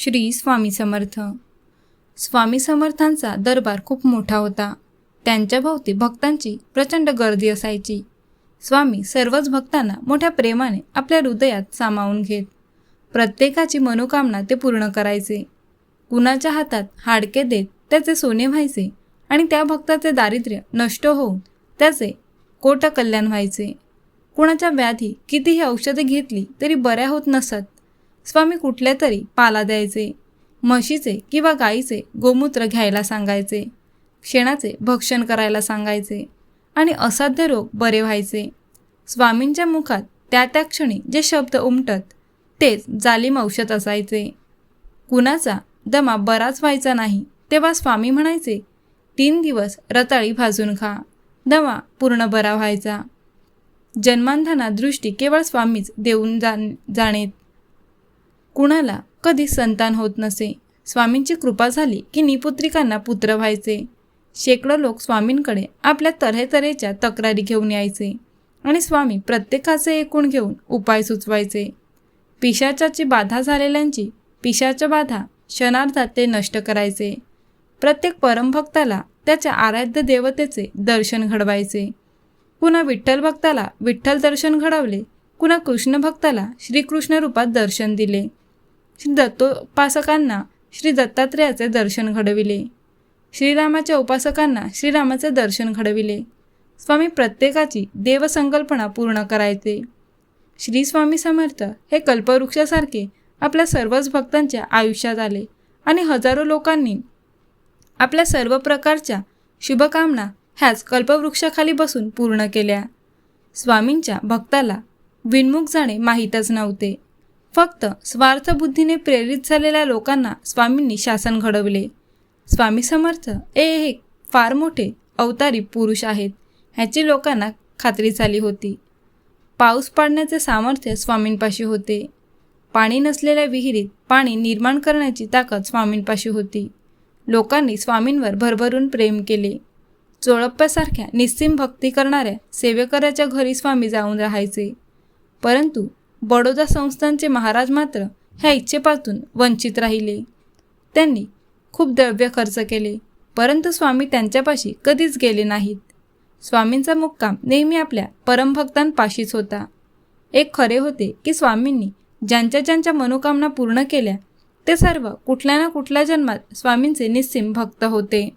श्री स्वामी समर्थ. स्वामी समर्थांचा दरबार खूप मोठा होता. त्यांच्या भोवती भक्तांची प्रचंड गर्दी असायची. स्वामी सर्वच भक्तांना मोठ्या प्रेमाने आपल्या हृदयात सामावून घेत. प्रत्येकाची मनोकामना ते पूर्ण करायचे. कुणाच्या हातात हाडके देत त्याचे सोने व्हायचे आणि त्या भक्ताचे दारिद्र्य नष्ट होऊन त्याचे कोट कल्याण व्हायचे. कुणाच्या व्याधी कितीही औषधे घेतली तरी बऱ्या होत नसत. स्वामी कुठल्या तरी पाला द्यायचे म्हशीचे किंवा गाईचे गोमूत्र घ्यायला सांगायचे शेणाचे भक्षण करायला सांगायचे आणि असाध्य रोग बरे व्हायचे. स्वामींच्या मुखात त्या त्या क्षणी जे शब्द उमटत तेच जालिम औषध असायचे. कुणाचा दमा बराच व्हायचा नाही तेव्हा स्वामी म्हणायचे तीन दिवस रताळी भाजून खा दमा पूर्ण बरा व्हायचा. जन्मांधाना दृष्टी केवळ स्वामीच देऊन जाण जाणेत कुणाला कधी संतान होत नसे? स्वामींची कृपा झाली की निपुत्रिकांना पुत्र व्हायचे. शेकडो लोक स्वामींकडे आपल्या तऱ्हेतऱ्हेच्या तक्रारी घेऊन यायचे आणि स्वामी प्रत्येकाचे एकूण घेऊन उपाय सुचवायचे. पिशाचाची बाधा झालेल्यांची पिशाच्या बाधा क्षणार्धात ते नष्ट करायचे. प्रत्येक परमभक्ताला त्याच्या आराध्य देवतेचे दर्शन घडवायचे. पुन्हा विठ्ठल भक्ताला विठ्ठल दर्शन घडवले कुणा कृष्ण भक्ताला श्रीकृष्ण रूपात दर्शन दिले. श्री दत्तोपासकांना श्री दत्तात्रेयाचे दर्शन घडविले. श्रीरामाच्या उपासकांना श्रीरामाचे दर्शन घडविले. स्वामी प्रत्येकाची देवसंकल्पना पूर्ण करायचे. श्री स्वामी समर्थ हे कल्पवृक्षासारखे आपल्या सर्वच भक्तांच्या आयुष्यात आले आणि हजारो लोकांनी आपल्या सर्व प्रकारच्या शुभकामना ह्याच कल्पवृक्षाखाली बसून पूर्ण केल्या. स्वामींच्या भक्ताला विनमुख जाणे माहीतच नव्हते. फक्त स्वार्थबुद्धीने प्रेरित झालेल्या लोकांना स्वामींनी शासन घडवले. स्वामी समर्थ हे एक फार मोठे अवतारी पुरुष आहेत ह्याची लोकांना खात्री झाली होती. पाऊस पाडण्याचे सामर्थ्य स्वामींपाशी होते. पाणी नसलेल्या विहिरीत पाणी निर्माण करण्याची ताकद स्वामींपाशी होती. लोकांनी स्वामींवर भरभरून प्रेम केले. चोळप्प्यासारख्या निस्सीम भक्ती करणाऱ्या सेवेकराच्या घरी स्वामी जाऊन राहायचे. परंतु बडोदा संस्थांचे महाराज मात्र ह्या इच्छेपासून वंचित राहिले. त्यांनी खूप द्रव्य खर्च केले परंतु स्वामी त्यांच्यापाशी कधीच गेले नाहीत. स्वामींचा मुक्काम नेहमी आपल्या परमभक्तांपाशीच होता. एक खरे होते की स्वामींनी ज्यांच्या ज्यांच्या मनोकामना पूर्ण केल्या ते सर्व कुठल्या ना कुठल्या जन्मात स्वामींचे निस्सिम भक्त होते.